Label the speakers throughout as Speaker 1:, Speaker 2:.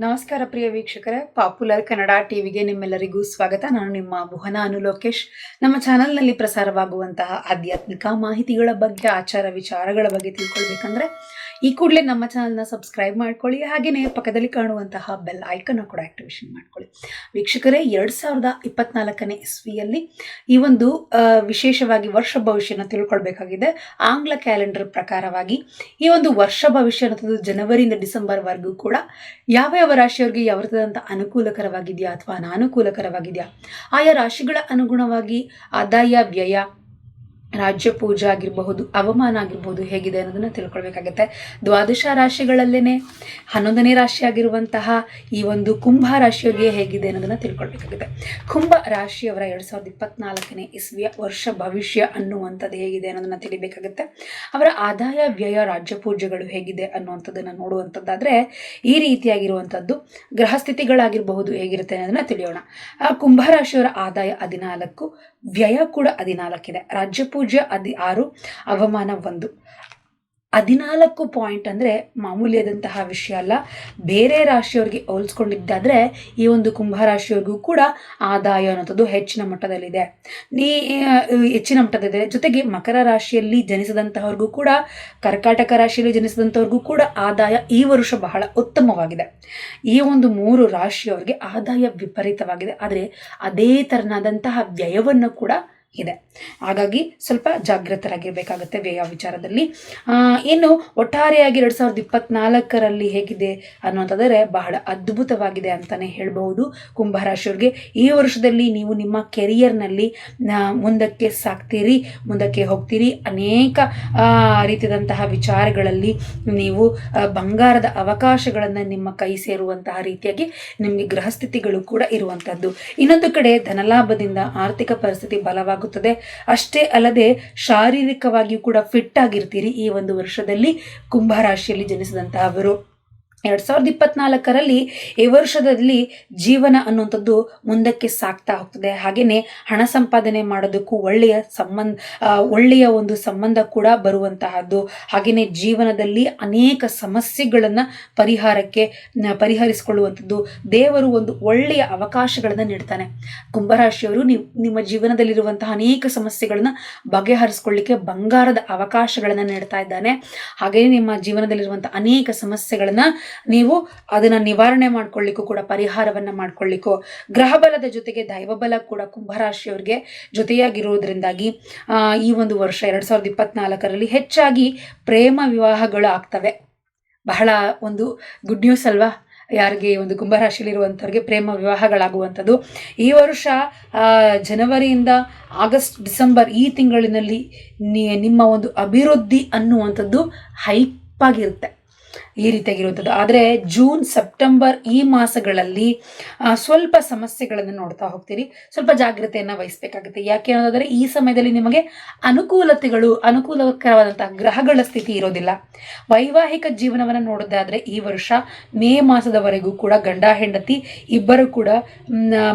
Speaker 1: ನಮಸ್ಕಾರ ಪ್ರಿಯ ವೀಕ್ಷಕರೇ. ಪಾಪ್ಯುಲರ್ ಕನ್ನಡ ಟಿವಿಗೆ ನಿಮ್ಮೆಲ್ಲರಿಗೂ ಸ್ವಾಗತ. ನಾನು ನಿಮ್ಮ ಭುವನ ಅನು ಲೋಕೇಶ್. ನಮ್ಮ ಚಾನಲ್ನಲ್ಲಿ ಪ್ರಸಾರವಾಗುವಂತಹ ಆಧ್ಯಾತ್ಮಿಕ ಮಾಹಿತಿಗಳ ಬಗ್ಗೆ, ಆಚಾರ ವಿಚಾರಗಳ ಬಗ್ಗೆ ತಿಳ್ಕೊಳ್ಬೇಕಂದ್ರೆ ಈ ಕೂಡಲೇ ನಮ್ಮ ಚಾನಲ್ನ ಸಬ್ಸ್ಕ್ರೈಬ್ ಮಾಡ್ಕೊಳ್ಳಿ ಹಾಗೆಯೇ ಪಕ್ಕದಲ್ಲಿ ಕಾಣುವಂತಹ ಬೆಲ್ ಐಕನ್ನು ಕೂಡ ಆಕ್ಟಿವೇಷನ್ ಮಾಡ್ಕೊಳ್ಳಿ. ವೀಕ್ಷಕರೇ, ಎರಡು ಸಾವಿರದ ಇಪ್ಪತ್ನಾಲ್ಕನೇ ಇಸ್ವಿಯಲ್ಲಿ ಈ ಒಂದು ವಿಶೇಷವಾಗಿ ವರ್ಷ ಭವಿಷ್ಯನ ತಿಳ್ಕೊಳ್ಬೇಕಾಗಿದೆ. ಆಂಗ್ಲ ಕ್ಯಾಲೆಂಡರ್ ಪ್ರಕಾರವಾಗಿ ಈ ಒಂದು ವರ್ಷ ಭವಿಷ್ಯ ಅನ್ನೋದು ಜನವರಿಯಿಂದ ಡಿಸೆಂಬರ್ವರೆಗೂ ಕೂಡ ಯಾವ ಯಾವ ರಾಶಿಯವರಿಗೆ ಯಾವ ರೀತಿಯಾದಂಥ ಅನುಕೂಲಕರವಾಗಿದೆಯಾ ಅಥವಾ ಅನಾನುಕೂಲಕರವಾಗಿದೆಯಾ, ಆಯಾ ರಾಶಿಗಳ ಅನುಗುಣವಾಗಿ ಆದಾಯ, ವ್ಯಯ ರಾಜ್ಯ ಪೂಜೆ ಆಗಿರಬಹುದು, ಅವಮಾನ ಆಗಿರಬಹುದು ಹೇಗಿದೆ ಅನ್ನೋದನ್ನ ತಿಳ್ಕೊಳ್ಬೇಕಾಗತ್ತೆ. ದ್ವಾದಶ ರಾಶಿಗಳಲ್ಲೇನೆ ಹನ್ನೊಂದನೇ ರಾಶಿ ಆಗಿರುವಂತಹ ಈ ಒಂದು ಕುಂಭ ರಾಶಿಯವರಿಗೆ ಹೇಗಿದೆ ಅನ್ನೋದನ್ನ ತಿಳ್ಕೊಳ್ಬೇಕಾಗುತ್ತೆ. ಕುಂಭ ರಾಶಿಯವರ ಎರಡು ಸಾವಿರದ ಇಪ್ಪತ್ನಾಲ್ಕನೇ ಇಸ್ವಿಯ ವರ್ಷ ಭವಿಷ್ಯ ಅನ್ನುವಂಥದ್ದು ಹೇಗಿದೆ ಅನ್ನೋದನ್ನ ತಿಳಿಬೇಕಾಗುತ್ತೆ. ಅವರ ಆದಾಯ, ವ್ಯಯ, ರಾಜ್ಯ ಪೂಜೆಗಳು ಹೇಗಿದೆ ಅನ್ನುವಂಥದ್ದನ್ನು ನೋಡುವಂಥದ್ದಾದ್ರೆ ಈ ರೀತಿಯಾಗಿರುವಂಥದ್ದು ಗ್ರಹ ಸ್ಥಿತಿಗಳಾಗಿರಬಹುದು ಹೇಗಿರುತ್ತೆ ಅನ್ನೋದನ್ನ ತಿಳಿಯೋಣ. ಆ ಕುಂಭ ರಾಶಿಯವರ ಆದಾಯ ಹದಿನಾಲ್ಕು, ವ್ಯಯ ಕೂಡ ಹದಿನಾಲ್ಕಿದೆ. ರಾಜ್ಯ ಪೂಜ್ಯ ಅದಿ ಆರು, ಅವಮಾನ ಒಂದು. ಹದಿನಾಲ್ಕು ಪಾಯಿಂಟ್ ಅಂದರೆ ಮಾಮೂಲಿಯಾದಂತಹ ವಿಷಯ ಅಲ್ಲ. ಬೇರೆ ರಾಶಿಯವ್ರಿಗೆ ಹೋಲಿಸ್ಕೊಂಡಿದ್ದಾದರೆ ಈ ಒಂದು ಕುಂಭ ರಾಶಿಯವ್ರಿಗೂ ಕೂಡ ಆದಾಯ ಅನ್ನೋಂಥದ್ದು ಹೆಚ್ಚಿನ ಮಟ್ಟದಲ್ಲಿದೆ. ನೀ ಹೆಚ್ಚಿನ ಮಟ್ಟದಲ್ಲಿದೆ. ಜೊತೆಗೆ ಮಕರ ರಾಶಿಯಲ್ಲಿ ಜನಿಸಿದಂತಹವ್ರಿಗೂ ಕೂಡ, ಕರ್ಕಾಟಕ ರಾಶಿಯಲ್ಲಿ ಜನಿಸಿದಂಥವ್ರಿಗೂ ಕೂಡ ಆದಾಯ ಈ ವರ್ಷ ಬಹಳ ಉತ್ತಮವಾಗಿದೆ. ಈ ಒಂದು ಮೂರು ರಾಶಿಯವ್ರಿಗೆ ಆದಾಯ ವಿಪರೀತವಾಗಿದೆ. ಆದರೆ ಅದೇ ಥರನಾದಂತಹ ವ್ಯಯವನ್ನು ಕೂಡ ಇದೆ. ಹಾಗಾಗಿ ಸ್ವಲ್ಪ ಜಾಗೃತರಾಗಿರಬೇಕಾಗುತ್ತೆ ವ್ಯಯ ವಿಚಾರದಲ್ಲಿ. ಇನ್ನು ಒಟ್ಟಾರೆಯಾಗಿ ಎರಡು ಸಾವಿರದ ಇಪ್ಪತ್ನಾಲ್ಕರಲ್ಲಿ ಹೇಗಿದೆ ಅನ್ನುವಂಥದ್ದರೆ ಬಹಳ ಅದ್ಭುತವಾಗಿದೆ ಅಂತಲೇ ಹೇಳ್ಬಹುದು ಕುಂಭರಾಶಿಯವ್ರಿಗೆ. ಈ ವರ್ಷದಲ್ಲಿ ನೀವು ನಿಮ್ಮ ಕೆರಿಯರ್ನಲ್ಲಿ ಮುಂದಕ್ಕೆ ಸಾಕ್ತೀರಿ ಮುಂದಕ್ಕೆ ಹೋಗ್ತೀರಿ. ಅನೇಕ ರೀತಿಯಾದಂತಹ ವಿಚಾರಗಳಲ್ಲಿ ನೀವು ಬಂಗಾರದ ಅವಕಾಶಗಳನ್ನು ನಿಮ್ಮ ಕೈ ಸೇರುವಂತಹ ರೀತಿಯಾಗಿ ನಿಮಗೆ ಗೃಹಸ್ಥಿತಿಗಳು ಕೂಡ ಇರುವಂಥದ್ದು. ಇನ್ನೊಂದು ಕಡೆ ಧನಲಾಭದಿಂದ ಆರ್ಥಿಕ ಪರಿಸ್ಥಿತಿ ಬಲವಾಗುತ್ತದೆ ಅಷ್ಟೇ ಅಲ್ಲದೆ ಶಾರೀರಿಕವಾಗಿಯೂ ಕೂಡ ಫಿಟ್ ಆಗಿರ್ತೀರಿ ಈ ಒಂದು ವರ್ಷದಲ್ಲಿ ಕುಂಭರಾಶಿಯಲ್ಲಿ ಜನಿಸಿದಂತಹವರು. ಎರಡು ಸಾವಿರದ ಇಪ್ಪತ್ನಾಲ್ಕರಲ್ಲಿ ಈ ವರ್ಷದಲ್ಲಿ ಜೀವನ ಅನ್ನುವಂಥದ್ದು ಮುಂದಕ್ಕೆ ಸಾಕ್ತಾ ಹೋಗ್ತದೆ. ಹಾಗೆಯೇ ಹಣ ಸಂಪಾದನೆ ಮಾಡೋದಕ್ಕೂ ಒಳ್ಳೆಯ ಸಂಬಂಧ ಒಳ್ಳೆಯ ಒಂದು ಸಂಬಂಧ ಕೂಡ ಬರುವಂತಹದ್ದು. ಹಾಗೆಯೇ ಜೀವನದಲ್ಲಿ ಅನೇಕ ಸಮಸ್ಯೆಗಳನ್ನು ಪರಿಹಾರಕ್ಕೆ ಪರಿಹರಿಸಿಕೊಳ್ಳುವಂಥದ್ದು. ದೇವರು ಒಂದು ಒಳ್ಳೆಯ ಅವಕಾಶಗಳನ್ನು ನೀಡ್ತಾನೆ. ಕುಂಭರಾಶಿಯವರು ನೀವು, ನಿಮ್ಮ ಜೀವನದಲ್ಲಿರುವಂತಹ ಅನೇಕ ಸಮಸ್ಯೆಗಳನ್ನು ಬಗೆಹರಿಸ್ಕೊಳ್ಳಿಕ್ಕೆ ಬಂಗಾರದ ಅವಕಾಶಗಳನ್ನು ನೀಡ್ತಾ ಇದ್ದಾನೆ. ಹಾಗೆಯೇ ನಿಮ್ಮ ಜೀವನದಲ್ಲಿರುವಂಥ ಅನೇಕ ಸಮಸ್ಯೆಗಳನ್ನು ನೀವು ಅದನ್ನ ನಿವಾರಣೆ ಮಾಡ್ಕೊಳ್ಳಿಕ್ಕೂ ಕೂಡ ಪರಿಹಾರವನ್ನ ಮಾಡ್ಕೊಳ್ಳಿಕ್ಕೂ. ಗ್ರಹಬಲದ ಜೊತೆಗೆ ದೈವಬಲ ಕೂಡ ಕುಂಭರಾಶಿಯವರಿಗೆ ಜೊತೆಯಾಗಿರುವುದರಿಂದಾಗಿ ಈ ಒಂದು ವರ್ಷ ಎರಡು ಸಾವಿರದ ಇಪ್ಪತ್ನಾಲ್ಕರಲ್ಲಿ ಹೆಚ್ಚಾಗಿ ಪ್ರೇಮ ವಿವಾಹಗಳು ಆಗ್ತವೆ. ಬಹಳ ಒಂದು ಗುಡ್ ನ್ಯೂಸ್ ಅಲ್ವಾ? ಯಾರಿಗೆ ಒಂದು ಕುಂಭರಾಶಿಯಲ್ಲಿರುವಂಥವ್ರಿಗೆ ಪ್ರೇಮ ವಿವಾಹಗಳಾಗುವಂಥದ್ದು. ಈ ವರ್ಷ ಜನವರಿಯಿಂದ ಆಗಸ್ಟ್, ಡಿಸೆಂಬರ್ ಈ ತಿಂಗಳಿನಲ್ಲಿ ನಿಮ್ಮ ಒಂದು ಅಭಿವೃದ್ಧಿ ಅನ್ನುವಂಥದ್ದು ಹೈಪ್ ಆಗಿರುತ್ತೆ. ಈ ರೀತಿಯಾಗಿರುವಂಥದ್ದು. ಆದರೆ ಜೂನ್, ಸೆಪ್ಟೆಂಬರ್ ಈ ಮಾಸಗಳಲ್ಲಿ ಸ್ವಲ್ಪ ಸಮಸ್ಯೆಗಳನ್ನು ನೋಡ್ತಾ ಹೋಗ್ತೀರಿ. ಸ್ವಲ್ಪ ಜಾಗ್ರತೆಯನ್ನು ವಹಿಸಬೇಕಾಗುತ್ತೆ. ಯಾಕೆ ಅನ್ನೋದಾದರೆ ಈ ಸಮಯದಲ್ಲಿ ನಿಮಗೆ ಅನುಕೂಲತೆಗಳು, ಅನುಕೂಲಕರವಾದಂತಹ ಗ್ರಹಗಳ ಸ್ಥಿತಿ ಇರೋದಿಲ್ಲ. ವೈವಾಹಿಕ ಜೀವನವನ್ನು ನೋಡೋದಾದರೆ ಈ ವರ್ಷ ಮೇ ಮಾಸದವರೆಗೂ ಕೂಡ ಗಂಡ, ಹೆಂಡತಿ ಇಬ್ಬರು ಕೂಡ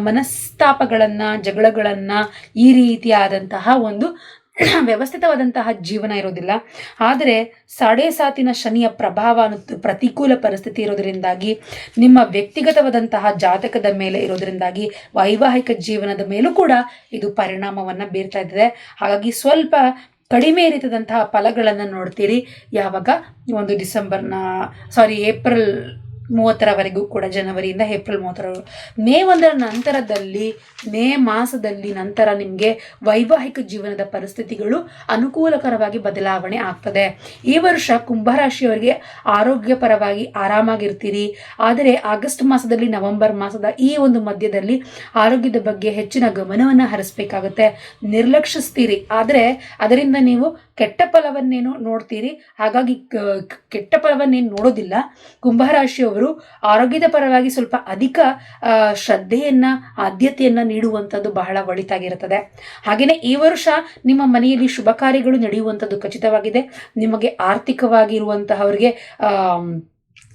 Speaker 1: ಮನಸ್ತಾಪಗಳನ್ನು, ಜಗಳಗಳನ್ನು ಈ ರೀತಿಯಾದಂತಹ ಒಂದು ವ್ಯವಸ್ಥಿತವಾದಂತಹ ಜೀವನ ಇರೋದಿಲ್ಲ. ಆದರೆ ಸಾಡೆ ಸಾತಿನ ಶನಿಯ ಪ್ರಭಾವ ಪ್ರತಿಕೂಲ ಪರಿಸ್ಥಿತಿ ಇರೋದರಿಂದಾಗಿ, ನಿಮ್ಮ ವ್ಯಕ್ತಿಗತವಾದಂತಹ ಜಾತಕದ ಮೇಲೆ ಇರೋದರಿಂದಾಗಿ, ವೈವಾಹಿಕ ಜೀವನದ ಮೇಲೂ ಕೂಡ ಇದು ಪರಿಣಾಮವನ್ನು ಬೀರ್ತಾ ಇದೆ ಹಾಗಾಗಿ ಸ್ವಲ್ಪ ಕಡಿಮೆ ರೀತಿಯಾದಂತಹ ಫಲಗಳನ್ನು ನೋಡ್ತೀರಿ. ಯಾವಾಗ? ಒಂದು ಡಿಸೆಂಬರ್ನ, ಸಾರಿ ಏಪ್ರಿಲ್ ಮೂವತ್ತರವರೆಗೂ ಕೂಡ ಜನವರಿಯಿಂದ ಏಪ್ರಿಲ್ ಮೂವತ್ತರ ಮೇ ಒಂದರ ನಂತರದಲ್ಲಿ, ಮೇ ಮಾಸದಲ್ಲಿ ನಂತರ ನಿಮಗೆ ವೈವಾಹಿಕ ಜೀವನದ ಪರಿಸ್ಥಿತಿಗಳು ಅನುಕೂಲಕರವಾಗಿ ಬದಲಾವಣೆ ಆಗ್ತದೆ. ಈ ವರ್ಷ ಕುಂಭರಾಶಿಯವರಿಗೆ ಆರೋಗ್ಯಪರವಾಗಿ ಆರಾಮಾಗಿರ್ತೀರಿ. ಆದರೆ ಆಗಸ್ಟ್ ಮಾಸದಲ್ಲಿ, ನವೆಂಬರ್ ಮಾಸದ ಈ ಒಂದು ಮಧ್ಯದಲ್ಲಿ ಆರೋಗ್ಯದ ಬಗ್ಗೆ ಹೆಚ್ಚಿನ ಗಮನವನ್ನು ಹರಿಸಬೇಕಾಗುತ್ತೆ. ನಿರ್ಲಕ್ಷಿಸ್ತೀರಿ ಆದರೆ ಅದರಿಂದ ನೀವು ಕೆಟ್ಟ ಫಲವನ್ನೇನು ನೋಡ್ತೀರಿ. ಹಾಗಾಗಿ ಕೆಟ್ಟ ಫಲವನ್ನೇನು ನೋಡೋದಿಲ್ಲ. ಕುಂಭರಾಶಿಯವರು ಆರೋಗ್ಯದ ಪರವಾಗಿ ಸ್ವಲ್ಪ ಅಧಿಕ ಶ್ರದ್ಧೆಯನ್ನ, ಆದ್ಯತೆಯನ್ನ ನೀಡುವಂಥದ್ದು ಬಹಳ ಒಳಿತಾಗಿರುತ್ತದೆ. ಹಾಗೆಯೇ ಈ ವರ್ಷ ನಿಮ್ಮ ಮನೆಯಲ್ಲಿ ಶುಭ ಕಾರ್ಯಗಳು ನಡೆಯುವಂಥದ್ದು ಖಚಿತವಾಗಿದೆ. ನಿಮಗೆ ಆರ್ಥಿಕವಾಗಿರುವಂತಹವರಿಗೆ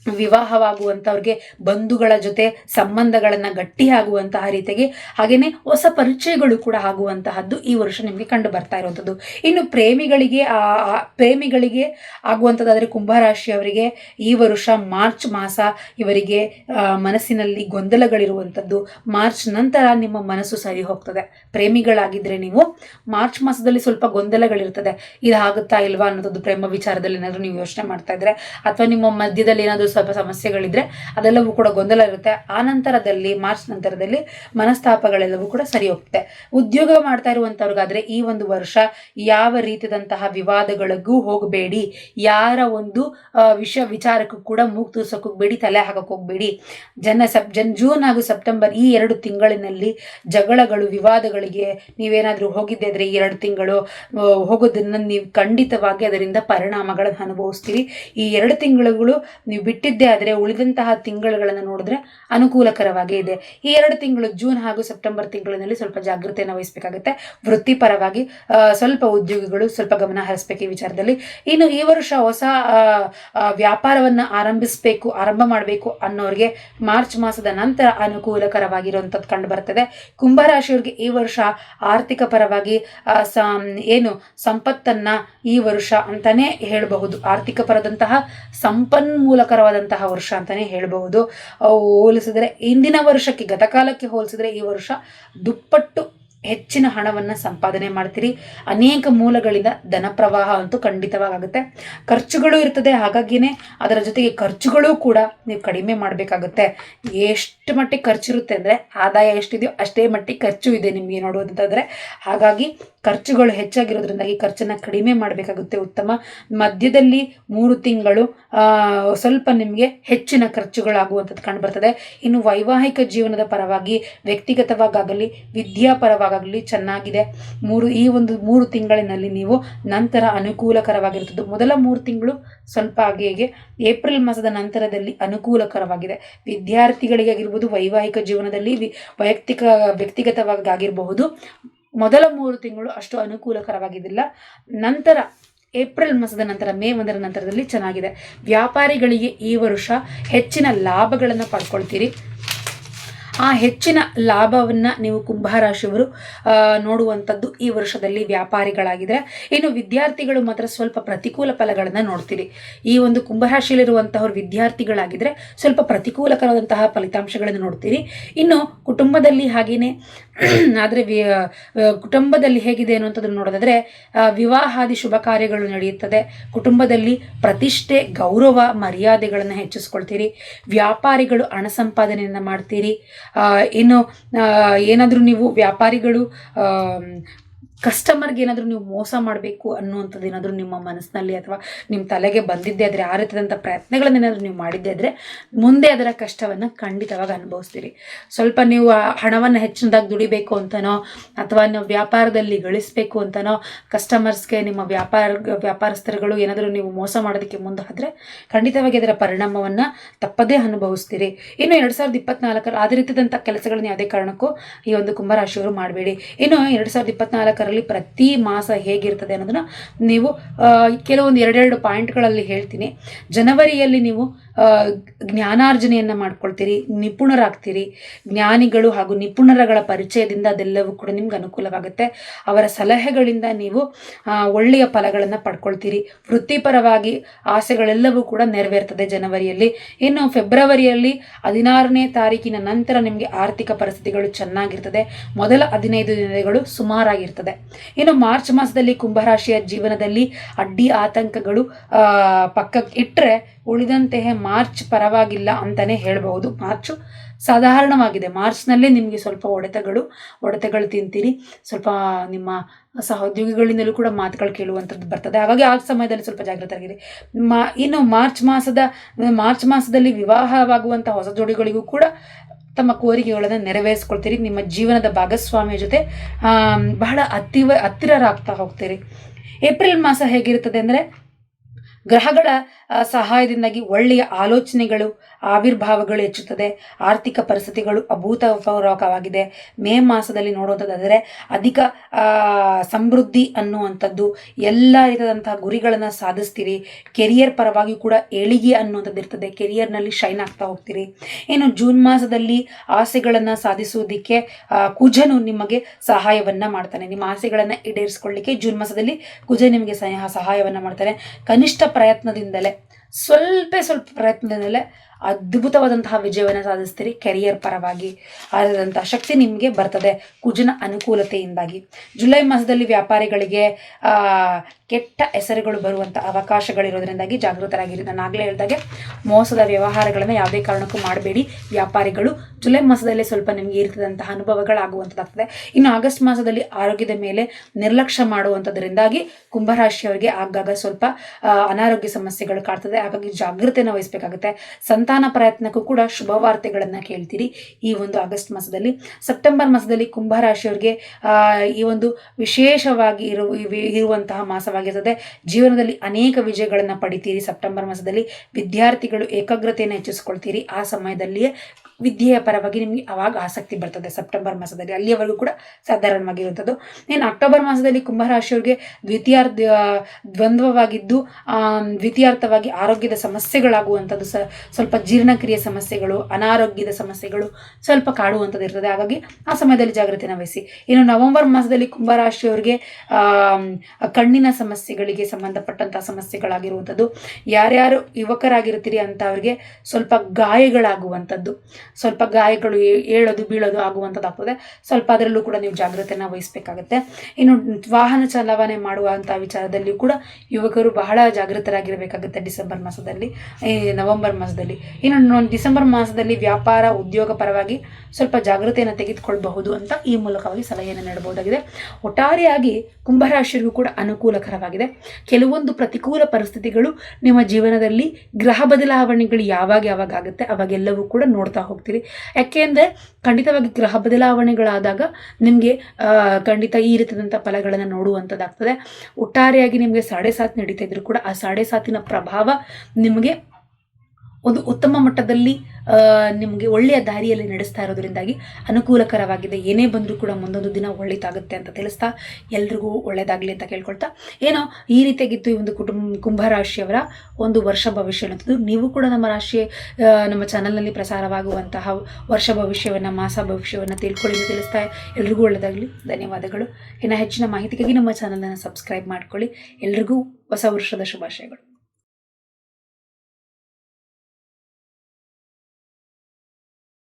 Speaker 1: ವಿವಾಹವಾಗುವಂಥವ್ರಿಗೆ ಬಂಧುಗಳ ಜೊತೆ ಸಂಬಂಧಗಳನ್ನು ಗಟ್ಟಿಯಾಗುವಂತಹ ರೀತಿಗೆ ಹಾಗೆಯೇ ಹೊಸ ಪರಿಚಯಗಳು ಕೂಡ ಆಗುವಂತಹದ್ದು ಈ ವರ್ಷ ನಿಮಗೆ ಕಂಡು ಬರ್ತಾ ಇರುವಂಥದ್ದು. ಇನ್ನು ಪ್ರೇಮಿಗಳಿಗೆ, ಆ ಪ್ರೇಮಿಗಳಿಗೆ ಆಗುವಂಥದ್ದಾದರೆ ಕುಂಭರಾಶಿಯವರಿಗೆ ಈ ವರ್ಷ ಮಾರ್ಚ್ ಮಾಸ ಇವರಿಗೆ ಮನಸ್ಸಿನಲ್ಲಿ ಗೊಂದಲಗಳಿರುವಂಥದ್ದು. ಮಾರ್ಚ್ ನಂತರ ನಿಮ್ಮ ಮನಸ್ಸು ಸರಿ ಹೋಗ್ತದೆ. ಪ್ರೇಮಿಗಳಾಗಿದ್ರೆ ನೀವು ಮಾರ್ಚ್ ಮಾಸದಲ್ಲಿ ಸ್ವಲ್ಪ ಗೊಂದಲಗಳಿರ್ತದೆ. ಇದು ಆಗುತ್ತಾ ಇಲ್ವಾ ಅನ್ನೋದು ಪ್ರೇಮ ವಿಚಾರದಲ್ಲಿ ಏನಾದರೂ ನೀವು ಯೋಚನೆ ಮಾಡ್ತಾ ಇದ್ರೆ, ಅಥವಾ ನಿಮ್ಮ ಮಧ್ಯದಲ್ಲಿ ಏನಾದರೂ ಸ್ವಲ್ಪ ಸಮಸ್ಯೆಗಳಿದ್ರೆ ಅದೆಲ್ಲವೂ ಕೂಡ ಗೊಂದಲ ಇರುತ್ತೆ. ಆ ನಂತರದಲ್ಲಿ, ಮಾರ್ಚ್ ನಂತರದಲ್ಲಿ ಮನಸ್ತಾಪಗಳೆಲ್ಲವೂ ಕೂಡ ಸರಿ ಹೋಗುತ್ತೆ. ಉದ್ಯೋಗ ಮಾಡ್ತಾ ಇರುವಂತವ್ರಿಗಾದ್ರೆ ಈ ಒಂದು ವರ್ಷ ಯಾವ ರೀತಿಯಾದಂತಹ ವಿವಾದಗಳಿಗೂ ಹೋಗಬೇಡಿ. ಯಾರ ಒಂದು ವಿಷಯ ವಿಚಾರಕ್ಕೂ ಕೂಡ ಮೂಗು ತೂರ್ಸೋಕೆ ಹೋಗ್ಬೇಡಿ ತಲೆ ಹಾಕಕ್ಕೆ ಹೋಗ್ಬೇಡಿ. ಜನ ಸಪ್, ಜನ್ ಜೂನ್ ಹಾಗೂ ಸೆಪ್ಟೆಂಬರ್ ಈ ಎರಡು ತಿಂಗಳಿನಲ್ಲಿ ಜಗಳಗಳು, ವಿವಾದಗಳಿಗೆ ನೀವೇನಾದರೂ ಹೋಗಿದ್ದೆ ಇದ್ರೆ ಈ ಎರಡು ತಿಂಗಳು ಹೋಗೋದನ್ನು ನೀವು ಖಂಡಿತವಾಗಿ ಅದರಿಂದ ಪರಿಣಾಮಗಳನ್ನು ಅನುಭವಿಸ್ತೀರಿ. ಈ ಎರಡು ತಿಂಗಳುಗಳು ನೀವು ಬಿಟ್ಟಿದ್ದೇ ಆದರೆ ಉಳಿದಂತಹ ತಿಂಗಳುಗಳನ್ನು ನೋಡಿದ್ರೆ ಅನುಕೂಲಕರವಾಗೇ ಇದೆ. ಈ ಎರಡು ತಿಂಗಳು ಜೂನ್ ಹಾಗೂ ಸೆಪ್ಟೆಂಬರ್ ತಿಂಗಳಿನಲ್ಲಿ ಸ್ವಲ್ಪ ಜಾಗೃತಿಯನ್ನು ವಹಿಸಬೇಕಾಗುತ್ತೆ. ವೃತ್ತಿಪರವಾಗಿ ಸ್ವಲ್ಪ ಉದ್ಯೋಗಿಗಳು ಸ್ವಲ್ಪ ಗಮನ ಹರಿಸಬೇಕು ಈ ವಿಚಾರದಲ್ಲಿ. ಇನ್ನು ಈ ವರ್ಷ ಹೊಸ ವ್ಯಾಪಾರವನ್ನ ಆರಂಭಿಸಬೇಕು, ಆರಂಭ ಮಾಡಬೇಕು ಅನ್ನೋರಿಗೆ ಮಾರ್ಚ್ ಮಾಸದ ನಂತರ ಅನುಕೂಲಕರವಾಗಿರುವಂಥದ್ದು ಕಂಡು ಬರ್ತದೆ. ಕುಂಭರಾಶಿಯವರಿಗೆ ಈ ವರ್ಷ ಆರ್ಥಿಕ ಪರವಾಗಿ ಏನು ಸಂಪತ್ತನ್ನ ಈ ವರ್ಷ ಅಂತಾನೆ ಹೇಳಬಹುದು. ಆರ್ಥಿಕ ಪರದಂತಹ ಸಂಪನ್ಮೂಲಕರವಾದಂತಹ ವರ್ಷ ಅಂತಾನೆ ಹೇಳಬಹುದು. ಹೋಲಿಸಿದ್ರೆ ಇಂದಿನ ವರ್ಷಕ್ಕೆ, ಗತಕಾಲಕ್ಕೆ ಹೋಲಿಸಿದ್ರೆ ಈ ವರ್ಷ ದುಪ್ಪಟ್ಟು ಹೆಚ್ಚಿನ ಹಣವನ್ನು ಸಂಪಾದನೆ ಮಾಡ್ತೀರಿ. ಅನೇಕ ಮೂಲಗಳಿಂದ ಧನ ಪ್ರವಾಹ ಅಂತೂ ಖಂಡಿತವಾಗುತ್ತೆ. ಖರ್ಚುಗಳು ಇರ್ತದೆ, ಹಾಗಾಗಿನೇ ಅದರ ಜೊತೆಗೆ ಖರ್ಚುಗಳು ಕೂಡ ನೀವು ಕಡಿಮೆ ಮಾಡಬೇಕಾಗುತ್ತೆ. ಎಷ್ಟು ಮಟ್ಟಿಗೆ ಖರ್ಚಿರುತ್ತೆ ಅಂದರೆ ಆದಾಯ ಎಷ್ಟಿದೆಯೋ ಅಷ್ಟೇ ಮಟ್ಟಿಗೆ ಖರ್ಚು ಇದೆ ನಿಮಗೆ ನೋಡೋದಂತಂದರೆ ಹಾಗಾಗಿ ಖರ್ಚುಗಳು ಹೆಚ್ಚಾಗಿರೋದ್ರಿಂದಾಗಿ ಖರ್ಚನ್ನು ಕಡಿಮೆ ಮಾಡಬೇಕಾಗುತ್ತೆ. ಉತ್ತಮ. ಮಧ್ಯದಲ್ಲಿ ಮೂರು ತಿಂಗಳು ಸ್ವಲ್ಪ ನಿಮಗೆ ಹೆಚ್ಚಿನ ಖರ್ಚುಗಳಾಗುವಂಥದ್ದು ಕಂಡು ಬರ್ತದೆ ಇನ್ನು ವೈವಾಹಿಕ ಜೀವನದ ಪರವಾಗಿ ವ್ಯಕ್ತಿಗತವಾಗಲಿ ವಿದ್ಯಾಪರವಾಗಲಿ ಚೆನ್ನಾಗಿದೆ. ಮೂರು, ಈ ಒಂದು ಮೂರು ತಿಂಗಳಿನಲ್ಲಿ ನೀವು ನಂತರ ಅನುಕೂಲಕರವಾಗಿರುತ್ತದೆ ಮೊದಲ ಮೂರು ತಿಂಗಳು ಸ್ವಲ್ಪ ಹಾಗೆ ಏಪ್ರಿಲ್ ಮಾಸದ ನಂತರದಲ್ಲಿ ಅನುಕೂಲಕರವಾಗಿದೆ. ವಿದ್ಯಾರ್ಥಿಗಳಿಗೆ ಆಗಿರ್ಬೋದು, ವೈವಾಹಿಕ ಜೀವನದಲ್ಲಿ ವೈಯಕ್ತಿಕ ವ್ಯಕ್ತಿಗತವಾಗಿ ಆಗಿರಬಹುದು ಮೊದಲ ಮೂರು ತಿಂಗಳು ಅಷ್ಟು ಅನುಕೂಲಕರವಾಗಿದ್ದಿಲ್ಲ. ನಂತರ ಏಪ್ರಿಲ್ ಮಾಸದ ನಂತರ, ಮೇ ಒಂದರ ನಂತರದಲ್ಲಿ ಚೆನ್ನಾಗಿದೆ. ವ್ಯಾಪಾರಿಗಳಿಗೆ ಈ ವರ್ಷ ಹೆಚ್ಚಿನ ಲಾಭಗಳನ್ನು ಪಡ್ಕೊಳ್ತೀರಿ. ಆ ಹೆಚ್ಚಿನ ಲಾಭವನ್ನು ನೀವು ಕುಂಭರಾಶಿಯವರು ನೋಡುವಂಥದ್ದು ಈ ವರ್ಷದಲ್ಲಿ ವ್ಯಾಪಾರಿಗಳಾಗಿದ್ರೆ. ಇನ್ನು ವಿದ್ಯಾರ್ಥಿಗಳು ಮಾತ್ರ ಸ್ವಲ್ಪ ಪ್ರತಿಕೂಲ ಫಲಗಳನ್ನು ನೋಡ್ತೀರಿ. ಈ ಒಂದು ಕುಂಭರಾಶಿಯಲ್ಲಿರುವಂತಹವ್ರು ವಿದ್ಯಾರ್ಥಿಗಳಾಗಿದ್ರೆ ಸ್ವಲ್ಪ ಪ್ರತಿಕೂಲಕರವಾದಂತಹ ಫಲಿತಾಂಶಗಳನ್ನು ನೋಡ್ತೀರಿ. ಇನ್ನು ಕುಟುಂಬದಲ್ಲಿ ಹಾಗೆಯೇ ಆದರೆ ಕುಟುಂಬದಲ್ಲಿ ಹೇಗಿದೆ ಅನ್ನುವಂಥದ್ದನ್ನು ನೋಡೋದಾದ್ರೆ ವಿವಾಹಾದಿ ಶುಭ ಕಾರ್ಯಗಳು ನಡೆಯುತ್ತದೆ. ಕುಟುಂಬದಲ್ಲಿ ಪ್ರತಿಷ್ಠೆ, ಗೌರವ, ಮರ್ಯಾದೆಗಳನ್ನು ಹೆಚ್ಚಿಸ್ಕೊಳ್ತೀರಿ. ವ್ಯಾಪಾರಿಗಳು ಹಣ ಸಂಪಾದನೆಯನ್ನು ಮಾಡ್ತೀರಿ. ಇನ್ನು ಏನಾದರೂ ನೀವು ವ್ಯಾಪಾರಿಗಳು ಕಸ್ಟಮರ್ಗೆ ಏನಾದರೂ ನೀವು ಮೋಸ ಮಾಡಬೇಕು ಅನ್ನುವಂಥದ್ದು ಏನಾದರೂ ನಿಮ್ಮ ಮನಸ್ಸಿನಲ್ಲಿ ಅಥವಾ ನಿಮ್ಮ ತಲೆಗೆ ಬಂದಿದ್ದೇ ಆದರೆ ಆ ರೀತಿಯಾದಂಥ ಪ್ರಯತ್ನಗಳನ್ನು ಏನಾದರೂ ನೀವು ಮಾಡಿದ್ದೇ ಆದರೆ ಮುಂದೆ ಅದರ ಕಷ್ಟವನ್ನು ಖಂಡಿತವಾಗಿ ಅನುಭವಿಸ್ತೀರಿ. ಸ್ವಲ್ಪ ನೀವು ಹಣವನ್ನು ಹೆಚ್ಚಿನದಾಗಿ ದುಡಿಬೇಕು ಅಂತನೋ ಅಥವಾ ನೀವು ವ್ಯಾಪಾರದಲ್ಲಿ ಗಳಿಸಬೇಕು ಅಂತನೋ ಕಸ್ಟಮರ್ಸ್ಗೆ ನಿಮ್ಮ ವ್ಯಾಪಾರ ವ್ಯಾಪಾರಸ್ಥರುಗಳು ಏನಾದರೂ ನೀವು ಮೋಸ ಮಾಡೋದಕ್ಕೆ ಮುಂದೆ ಆದರೆ ಖಂಡಿತವಾಗಿ ಅದರ ಪರಿಣಾಮವನ್ನು ತಪ್ಪದೇ ಅನುಭವಿಸ್ತೀರಿ. ಇನ್ನು ಎರಡು ಸಾವಿರದ ಇಪ್ಪತ್ನಾಲ್ಕರ ಆ ರೀತಿಯಾದಂಥ ಕೆಲಸಗಳನ್ನು ಯಾವುದೇ ಕಾರಣಕ್ಕೂ ಈ ಒಂದು ಕುಂಭರಾಶಿಯವರು ಮಾಡಬೇಡಿ. ಇನ್ನು ಎರಡು ಸಾವಿರದ ಇಪ್ಪತ್ನಾಲ್ಕರಲ್ಲಿ ಪ್ರತಿ ಮಾಸ ಹೇಗಿರ್ತದೆ ಅನ್ನೋದನ್ನ ನೀವು ಕೆಲವೊಂದು ಎರಡೆರಡು ಪಾಯಿಂಟ್ಗಳಲ್ಲಿ ಹೇಳ್ತೀನಿ. ಜನವರಿಯಲ್ಲಿ ನೀವು ಜ್ಞಾನಾರ್ಜನೆಯನ್ನ ಮಾಡ್ಕೊಳ್ತೀರಿ, ನಿಪುಣರಾಗ್ತೀರಿ. ಜ್ಞಾನಿಗಳು ಹಾಗೂ ನಿಪುಣರಗಳ ಪರಿಚಯದಿಂದ ಅದೆಲ್ಲವೂ ಕೂಡ ನಿಮ್ಗೆ ಅನುಕೂಲವಾಗುತ್ತೆ. ಅವರ ಸಲಹೆಗಳಿಂದ ನೀವು ಒಳ್ಳೆಯ ಫಲಗಳನ್ನು ಪಡ್ಕೊಳ್ತೀರಿ. ವೃತ್ತಿಪರವಾಗಿ ಆಸೆಗಳೆಲ್ಲವೂ ಕೂಡ ನೆರವೇರ್ತದೆ ಜನವರಿಯಲ್ಲಿ. ಇನ್ನು ಫೆಬ್ರವರಿಯಲ್ಲಿ ಹದಿನಾರನೇ ತಾರೀಕಿನ ನಂತರ ನಿಮಗೆ ಆರ್ಥಿಕ ಪರಿಸ್ಥಿತಿಗಳು ಚೆನ್ನಾಗಿರ್ತದೆ. ಮೊದಲ ಹದಿನೈದು ದಿನಗಳು ಸುಮಾರಾಗಿರ್ತದೆ. ಇನ್ನು ಮಾರ್ಚ್ ಮಾಸದಲ್ಲಿ ಕುಂಭರಾಶಿಯ ಜೀವನದಲ್ಲಿ ಅಡ್ಡಿ ಆತಂಕಗಳು ಪಕ್ಕಕ್ಕೆ ಇಟ್ಟರೆ ಉಳಿದಂತೆಯೇ ಮಾರ್ಚ್ ಪರವಾಗಿಲ್ಲ ಅಂತಲೇ ಹೇಳಬಹುದು. ಮಾರ್ಚು ಸಾಧಾರಣವಾಗಿದೆ. ಮಾರ್ಚ್ನಲ್ಲೇ ನಿಮಗೆ ಸ್ವಲ್ಪ ಒಡೆತಗಳು ಒಡೆತಗಳು ತಿಂತೀರಿ. ಸ್ವಲ್ಪ ನಿಮ್ಮ ಸಹೋದ್ಯೋಗಿಗಳಿಂದಲೂ ಕೂಡ ಮಾತುಗಳು ಕೇಳುವಂಥದ್ದು ಬರ್ತದೆ. ಹಾಗಾಗಿ ಆ ಸಮಯದಲ್ಲಿ ಸ್ವಲ್ಪ ಜಾಗೃತರಾಗಿದೆ ಮಾ, ಇನ್ನು ಮಾರ್ಚ್ ಮಾಸದ, ಮಾರ್ಚ್ ಮಾಸದಲ್ಲಿ ವಿವಾಹವಾಗುವಂಥ ಹೊಸ ಜೋಡಿಗಳಿಗೂ ಕೂಡ ತಮ್ಮ ಕೋರಿಕೆಗಳನ್ನು ನೆರವೇರಿಸ್ಕೊಳ್ತೀರಿ. ನಿಮ್ಮ ಜೀವನದ ಭಾಗಸ್ವಾಮಿಯ ಜೊತೆ ಬಹಳ ಹತ್ತಿವ ಹತ್ತಿರರಾಗ್ತಾ ಹೋಗ್ತೀರಿ. ಏಪ್ರಿಲ್ ಮಾಸ ಹೇಗಿರ್ತದೆ ಅಂದರೆ ಗ್ರಹಗಳ ಸಹಾಯದಿಂದಾಗಿ ಒಳ್ಳೆಯ ಆಲೋಚನೆಗಳು, ಆವಿರ್ಭಾವಗಳು ಹೆಚ್ಚುತ್ತದೆ. ಆರ್ಥಿಕ ಪರಿಸ್ಥಿತಿಗಳು ಅಭೂತಪೂರ್ವಕವಾಗಿದೆ. ಮೇ ಮಾಸದಲ್ಲಿ ನೋಡೋದಾದರೆ ಅಧಿಕ ಸಮೃದ್ಧಿ ಅನ್ನುವಂಥದ್ದು, ಎಲ್ಲ ರೀತಿಯಾದಂತಹ ಗುರಿಗಳನ್ನು ಸಾಧಿಸ್ತೀರಿ. ಕೆರಿಯರ್ ಪರವಾಗಿ ಕೂಡ ಏಳಿಗೆ ಅನ್ನುವಂಥದ್ದು ಇರ್ತದೆ. ಕೆರಿಯರ್ನಲ್ಲಿ ಶೈನ್ ಆಗ್ತಾ ಹೋಗ್ತೀರಿ. ಏನು ಜೂನ್ ಮಾಸದಲ್ಲಿ ಆಸೆಗಳನ್ನು ಸಾಧಿಸುವುದಕ್ಕೆ ಕುಜನು ನಿಮಗೆ ಸಹಾಯವನ್ನು ಮಾಡ್ತಾನೆ. ನಿಮ್ಮ ಆಸೆಗಳನ್ನು ಈಡೇರಿಸ್ಕೊಳ್ಳಿಕ್ಕೆ ಜೂನ್ ಮಾಸದಲ್ಲಿ ಕುಜ ನಿಮಗೆ ಸಹಾಯ ಸಹಾಯವನ್ನ ಮಾಡ್ತಾನೆ. ಕನಿಷ್ಠ ಪ್ರಯತ್ನದಿಂದಲೇ. ಸ್ವಲ್ಪ ಸ್ವಲ್ಪ ಪ್ರಯತ್ನದಿಂದಲೇ ಅದ್ಭುತವಾದಂತಹ ವಿಜಯವನ್ನು ಸಾಧಿಸ್ತೀರಿ. ಕೆರಿಯರ್ ಪರವಾಗಿ ಆದಂತಹ ಶಕ್ತಿ ನಿಮಗೆ ಬರ್ತದೆ. ಕುಜನ ಅನುಕೂಲತೆಯಿಂದಾಗಿ. ಜುಲೈ ಮಾಸದಲ್ಲಿ ವ್ಯಾಪಾರಿಗಳಿಗೆ ಕೆಟ್ಟ ಹೆಸರುಗಳು ಬರುವಂಥ ಅವಕಾಶಗಳಿರೋದ್ರಿಂದಾಗಿ ಜಾಗೃತರಾಗಿರಿ. ನಾನು ಆಗಲೇ ಹೇಳಿದಾಗೆ, ಮೋಸದ ವ್ಯವಹಾರಗಳನ್ನು ಯಾವುದೇ ಕಾರಣಕ್ಕೂ ಮಾಡಬೇಡಿ. ವ್ಯಾಪಾರಿಗಳು, ಜುಲೈ ಮಾಸದಲ್ಲಿ ಸ್ವಲ್ಪ ನಿಮಗೆ ಇರ್ತದಂತಹ ಅನುಭವಗಳು ಅನುಭವಗಳಾಗುವಂಥದ್ದಾಗ್ತದೆ ಇನ್ನು ಆಗಸ್ಟ್ ಮಾಸದಲ್ಲಿ ಆರೋಗ್ಯದ ಮೇಲೆ ನಿರ್ಲಕ್ಷ್ಯ ಮಾಡುವಂಥದ್ರಿಂದಾಗಿ ಕುಂಭರಾಶಿಯವರಿಗೆ ಆಗಾಗ ಸ್ವಲ್ಪ ಅನಾರೋಗ್ಯ ಸಮಸ್ಯೆಗಳು ಕಾಡ್ತದೆ. ಹಾಗಾಗಿ ಜಾಗೃತೆಯನ್ನು ವಹಿಸಬೇಕಾಗುತ್ತೆ. ಸಂತಾನ ಪ್ರಯತ್ನಕ್ಕೂ ಕೂಡ ಶುಭ ವಾರ್ತೆಗಳನ್ನು ಕೇಳ್ತೀರಿ ಈ ಒಂದು ಆಗಸ್ಟ್ ಮಾಸದಲ್ಲಿ. ಸೆಪ್ಟೆಂಬರ್ ಮಾಸದಲ್ಲಿ ಕುಂಭರಾಶಿಯವರಿಗೆ ಈ ಒಂದು ವಿಶೇಷವಾಗಿ ಇರು ಇರುವಂತಹ ಮಾಸವಾಗಿರ್ತದೆ. ಜೀವನದಲ್ಲಿ ಅನೇಕ ವಿಜಯಗಳನ್ನು ಪಡಿತೀರಿ ಸೆಪ್ಟೆಂಬರ್ ಮಾಸದಲ್ಲಿ. ವಿದ್ಯಾರ್ಥಿಗಳು ಏಕಾಗ್ರತೆಯನ್ನು ಹೆಚ್ಚಿಸ್ಕೊಳ್ತೀರಿ. ಆ ಸಮಯದಲ್ಲಿಯೇ ವಿದ್ಯೆಯ ಪರವಾಗಿ ನಿಮಗೆ ಅವಾಗ ಆಸಕ್ತಿ ಬರ್ತದೆ ಸೆಪ್ಟೆಂಬರ್ ಮಾಸದಲ್ಲಿ. ಅಲ್ಲಿಯವರೆಗೂ ಕೂಡ ಸಾಧಾರಣವಾಗಿರುವಂಥದ್ದು ಇನ್ನು ಅಕ್ಟೋಬರ್ ಮಾಸದಲ್ಲಿ ಕುಂಭರಾಶಿಯವರಿಗೆ ದ್ವಿತೀಯಾರ್ಧ ದ್ವಂದ್ವವಾಗಿದ್ದು ದ್ವಿತೀಯಾರ್ಥವಾಗಿ ಆರೋಗ್ಯದ ಸಮಸ್ಯೆಗಳಾಗುವಂಥದ್ದು. ಸ, ಸ್ವಲ್ಪ ಜೀರ್ಣಕ್ರಿಯೆ ಸಮಸ್ಯೆಗಳು, ಅನಾರೋಗ್ಯದ ಸಮಸ್ಯೆಗಳು ಸ್ವಲ್ಪ ಕಾಡುವಂಥದ್ದು ಇರ್ತದೆ ಹಾಗಾಗಿ ಆ ಸಮಯದಲ್ಲಿ ಜಾಗೃತಿನ ವಹಿಸಿ. ಇನ್ನು ನವೆಂಬರ್ ಮಾಸದಲ್ಲಿ ಕುಂಭರಾಶಿಯವರಿಗೆ ಕಣ್ಣಿನ ಸಮಸ್ಯೆಗಳಿಗೆ ಸಂಬಂಧಪಟ್ಟಂತಹ ಸಮಸ್ಯೆಗಳಾಗಿರುವಂಥದ್ದು. ಯಾರ್ಯಾರು ಯುವಕರಾಗಿರ್ತೀರಿ ಅಂತ ಅವರಿಗೆ ಸ್ವಲ್ಪ ಗಾಯಗಳಾಗುವಂಥದ್ದು. ಸ್ವಲ್ಪ ಗಾಯಗಳು ಏಳೋದು ಬೀಳೋದು ಆಗುವಂಥದ್ದಾಗ್ತದೆ. ಸ್ವಲ್ಪ ಅದರಲ್ಲೂ ಕೂಡ ನೀವು ಜಾಗ್ರತೆಯನ್ನು ವಹಿಸಬೇಕಾಗುತ್ತೆ. ಇನ್ನು ವಾಹನ ಚಲಾವಣೆ ಮಾಡುವಂಥ ವಿಚಾರದಲ್ಲಿಯೂ ಕೂಡ ಯುವಕರು ಬಹಳ ಜಾಗೃತರಾಗಿರಬೇಕಾಗುತ್ತೆ ಡಿಸೆಂಬರ್ ಮಾಸದಲ್ಲಿ ನವೆಂಬರ್ ಮಾಸದಲ್ಲಿ. ಇನ್ನು ಡಿಸೆಂಬರ್ ಮಾಸದಲ್ಲಿ ವ್ಯಾಪಾರ ಉದ್ಯೋಗ ಪರವಾಗಿ ಸ್ವಲ್ಪ ಜಾಗೃತೆಯನ್ನು ತೆಗೆದುಕೊಳ್ಬಹುದು ಅಂತ ಈ ಮೂಲಕವಾಗಿ ಸಲಹೆಯನ್ನು ನೀಡಬಹುದಾಗಿದೆ. ಒಟ್ಟಾರೆಯಾಗಿ ಕುಂಭರಾಶಿಯರಿಗೂ ಕೂಡ ಅನುಕೂಲಕರವಾಗಿದೆ. ಕೆಲವೊಂದು ಪ್ರತಿಕೂಲ ಪರಿಸ್ಥಿತಿಗಳು ನಿಮ್ಮ ಜೀವನದಲ್ಲಿ ಗ್ರಹ ಬದಲಾವಣೆಗಳು ಯಾವಾಗ ಯಾವಾಗ ಆಗುತ್ತೆ ಅವಾಗೆಲ್ಲವೂ ಕೂಡ ನೋಡ್ತಾ ಹೋಗ್ತೀರಿ. ಯಾಕೆಂದರೆ ಖಂಡಿತವಾಗಿ ಗ್ರಹ ಬದಲಾವಣೆಗಳಾದಾಗ ನಿಮಗೆ ಖಂಡಿತ ಈ ರೀತಿಯಾದಂಥ ಫಲಗಳನ್ನು ನೋಡುವಂಥದ್ದಾಗ್ತದೆ ಒಟ್ಟಾರೆಯಾಗಿ ನಿಮಗೆ ಸಾಡೆ ಸಾತ್ ನಡೀತಾ ಇದ್ರು ಕೂಡ ಆ ಸಾಡೆ ಸಾತಿನ ಪ್ರಭಾವ ನಿಮಗೆ ಒಂದು ಉತ್ತಮ ಮಟ್ಟದಲ್ಲಿ ನಿಮಗೆ ಒಳ್ಳೆಯ ದಾರಿಯಲ್ಲಿ ನಡೆಸ್ತಾ ಇರೋದ್ರಿಂದಾಗಿ ಅನುಕೂಲಕರವಾಗಿದೆ. ಏನೇ ಬಂದರೂ ಕೂಡ ಮುಂದೊಂದು ದಿನ ಒಳ್ಳೆಯದಾಗುತ್ತೆ ಅಂತ ತಿಳಿಸ್ತಾ ಎಲ್ರಿಗೂ ಒಳ್ಳೆಯದಾಗಲಿ ಅಂತ ಕೇಳ್ಕೊಳ್ತಾ. ಏನೋ ಈ ರೀತಿಯಾಗಿತ್ತು ಈ ಒಂದು ಕುಟುಂಬ, ಕುಂಭರಾಶಿಯವರ ಒಂದು ವರ್ಷ ಭವಿಷ್ಯ ಅನ್ನೋದು. ನೀವು ಕೂಡ ನಮ್ಮ ರಾಶಿ ನಮ್ಮ ಚಾನಲ್ನಲ್ಲಿ ಪ್ರಸಾರವಾಗುವಂತಹ ವರ್ಷ ಭವಿಷ್ಯವನ್ನು, ಮಾಸ ಭವಿಷ್ಯವನ್ನು ತಿಳ್ಕೊಳ್ಳಿ ಅಂತ ತಿಳಿಸ್ತಾ ಎಲ್ರಿಗೂ ಒಳ್ಳೆಯದಾಗಲಿ ಧನ್ಯವಾದಗಳು. ಇನ್ನು ಹೆಚ್ಚಿನ ಮಾಹಿತಿಗಾಗಿ ನಮ್ಮ ಚಾನಲನ್ನು ಸಬ್ಸ್ಕ್ರೈಬ್ ಮಾಡ್ಕೊಳ್ಳಿ. ಎಲ್ರಿಗೂ ಹೊಸ ವರ್ಷದ ಶುಭಾಶಯಗಳು.